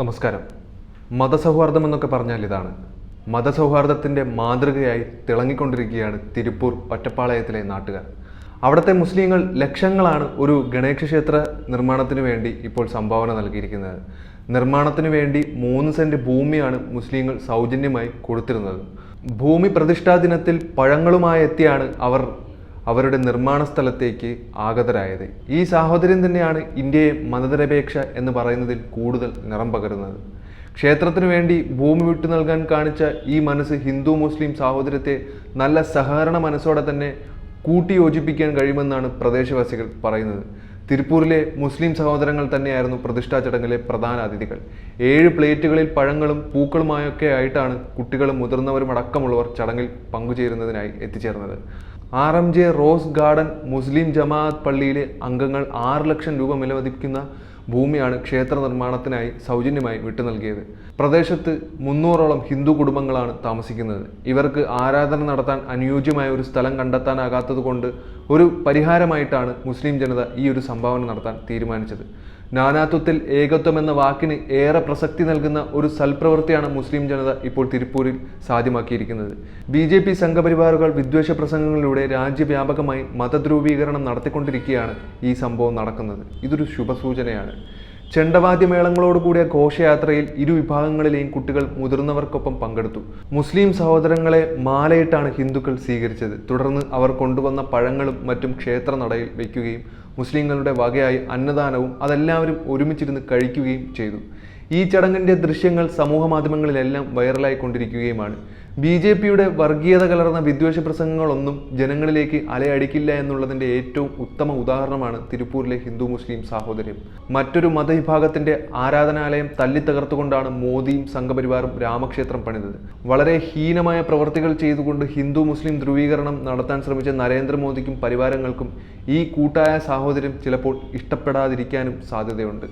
നമസ്കാരം. മതസൗഹാർദ്ദം എന്നൊക്കെ പറഞ്ഞാൽ ഇതാണ്. മതസൗഹാർദ്ദത്തിന്റെ മാതൃകയായി തിളങ്ങിക്കൊണ്ടിരിക്കുകയാണ് തിരുപ്പൂർ ഒറ്റപ്പാളയത്തിലെ നാട്ടുകാർ. അവിടുത്തെ മുസ്ലിങ്ങൾ ലക്ഷങ്ങളാണ് ഒരു ഗണേശ ക്ഷേത്ര നിർമ്മാണത്തിന് വേണ്ടി ഇപ്പോൾ സംഭാവന നൽകിയിരിക്കുന്നത്. നിർമ്മാണത്തിന് വേണ്ടി മൂന്ന് സെന്റ് ഭൂമിയാണ് മുസ്ലിങ്ങൾ സൗജന്യമായി കൊടുത്തിരുന്നത്. ഭൂമി പ്രതിഷ്ഠാ ദിനത്തിൽ പഴങ്ങളുമായി എത്തിയാണ് അവർ അവരുടെ നിർമ്മാണ സ്ഥലത്തേക്ക് ആഗതരായത്. ഈ സാഹോദര്യം തന്നെയാണ് ഇന്ത്യയെ മതനിരപേക്ഷ എന്ന് പറയുന്നതിൽ കൂടുതൽ നിറം പകരുന്നത്. ക്ഷേത്രത്തിനു വേണ്ടി ഭൂമി വിട്ടു നൽകാൻ കാണിച്ച ഈ മനസ്സ് ഹിന്ദു മുസ്ലിം സാഹോദര്യത്തെ നല്ല സഹകരണ മനസ്സോടെ തന്നെ കൂട്ടിയോജിപ്പിക്കാൻ കഴിയുമെന്നാണ് പ്രദേശവാസികൾ പറയുന്നത്. തിരുപ്പൂരിലെ മുസ്ലിം സഹോദരങ്ങൾ തന്നെയായിരുന്നു പ്രതിഷ്ഠാ ചടങ്ങിലെ പ്രധാന അതിഥികൾ. ഏഴ് പ്ലേറ്റുകളിൽ പഴങ്ങളും പൂക്കളുമായൊക്കെ ആയിട്ടാണ് കുട്ടികളും മുതിർന്നവരും അടക്കമുള്ളവർ ചടങ്ങിൽ പങ്കുചേരുന്നതിനായി എത്തിച്ചേർന്നത്. R M J Rose Garden Muslim Jamaat പള്ളിയിലെ അംഗങ്ങൾ ആറ് ലക്ഷം രൂപ വിലമതിക്കുന്ന ഭൂമിയാണ് ക്ഷേത്ര നിർമ്മാണത്തിനായി സൗജന്യമായി വിട്ടു നൽകിയത്. പ്രദേശത്ത് മുന്നൂറോളം ഹിന്ദു കുടുംബങ്ങളാണ് താമസിക്കുന്നത്. ഇവർക്ക് ആരാധന നടത്താൻ അനുയോജ്യമായ ഒരു സ്ഥലം കണ്ടെത്താനാകാത്തതുകൊണ്ട് ഒരു പരിഹാരമായിട്ടാണ് മുസ്ലിം ജനത ഈ ഒരു സംഭാവന നടത്താൻ തീരുമാനിച്ചത്. നാനാത്വത്തിൽ ഏകത്വം എന്ന വാക്കിന് ഏറെ പ്രസക്തി നൽകുന്ന ഒരു സൽപ്രവൃത്തിയാണ് മുസ്ലിം ജനത ഇപ്പോൾ തിരുപ്പൂരിൽ സാധ്യമാക്കിയിരിക്കുന്നത്. ബി ജെ പി സംഘപരിവാറുകൾ വിദ്വേഷ പ്രസംഗങ്ങളിലൂടെ രാജ്യവ്യാപകമായി മതധ്രുവീകരണം നടത്തിക്കൊണ്ടിരിക്കുകയാണ് ഈ സംഭവം നടക്കുന്നത്. ഇതൊരു ശുഭസൂചനയാണ്. ചെണ്ടവാദ്യമേളങ്ങളോട് കൂടിയ ഘോഷയാത്രയിൽ ഇരുവിഭാഗങ്ങളിലെയും കുട്ടികൾ മുതിർന്നവർക്കൊപ്പം പങ്കെടുത്തു. മുസ്ലിം സഹോദരങ്ങളെ മാലയിട്ടാണ് ഹിന്ദുക്കൾ സ്വീകരിച്ചത്. തുടർന്ന് അവർ കൊണ്ടുവന്ന പഴങ്ങളും മറ്റും ക്ഷേത്ര നടയിൽ വയ്ക്കുകയും മുസ്ലിങ്ങളുടെ വകയായി അന്നദാനവും അതെല്ലാവരും ഒരുമിച്ചിരുന്ന് കഴിക്കുകയും ചെയ്തു. ഈ ചടങ്ങിന്റെ ദൃശ്യങ്ങൾ സമൂഹ മാധ്യമങ്ങളിലെല്ലാം വൈറലായിക്കൊണ്ടിരിക്കുകയുമാണ്. ബി ജെ പിയുടെ വർഗീയത കലർന്ന വിദ്വേഷ പ്രസംഗങ്ങളൊന്നും ജനങ്ങളിലേക്ക് അലയടിക്കില്ല എന്നുള്ളതിന്റെ ഏറ്റവും ഉത്തമ ഉദാഹരണമാണ് തിരുപ്പൂരിലെ ഹിന്ദു മുസ്ലിം സാഹോദര്യം. മറ്റൊരു മതവിഭാഗത്തിന്റെ ആരാധനാലയം തല്ലി തകർത്തുകൊണ്ടാണ് മോദിയും സംഘപരിവാറും രാമക്ഷേത്രം പണിതത്. വളരെ ഹീനമായ പ്രവർത്തികൾ ചെയ്തുകൊണ്ട് ഹിന്ദു മുസ്ലിം ധ്രുവീകരണം നടത്താൻ ശ്രമിച്ച നരേന്ദ്രമോദിക്കും പരിവാരങ്ങൾക്കും ഈ കൂട്ടായ സാഹോദര്യം ചിലപ്പോൾ ഇഷ്ടപ്പെടാതിരിക്കാനും സാധ്യതയുണ്ട്.